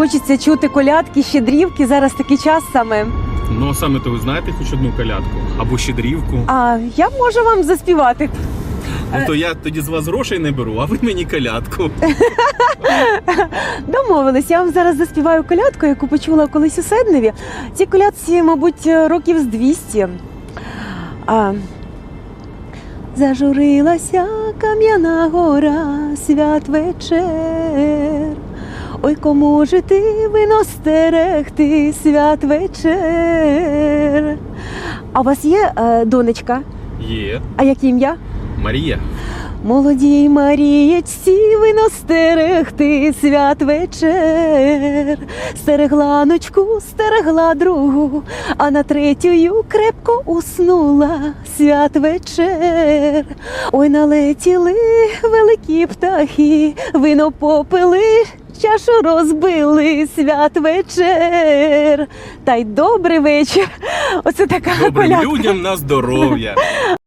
Хочеться чути колядки, щедрівки. Зараз такий час саме. Ну а саме то ви знаєте хоч одну колядку або щедрівку. А я можу вам заспівати. Ну то я тоді з вас грошей не беру, а ви мені колядку. Домовились, я вам зараз заспіваю колядку, яку почула колись у Седневі. Ці колядці, мабуть, років з 200. А, Зажурилася кам'яна гора, свят вечер. Ой, кому жити вино стерегти, свят вечер. А у вас є е, донечка? Є А як ім'я? Марія. Молодій Марієчці вино стерегти свят вечер. Стерегла ночку, стерегла другу, а на третю крепко уснула свят вечер. Ой, налетіли великі птахи, вино попили. Чашу розбили свят вечер. Та й добрий вечір. Оце така Добрим колядка. людям на здоров'я.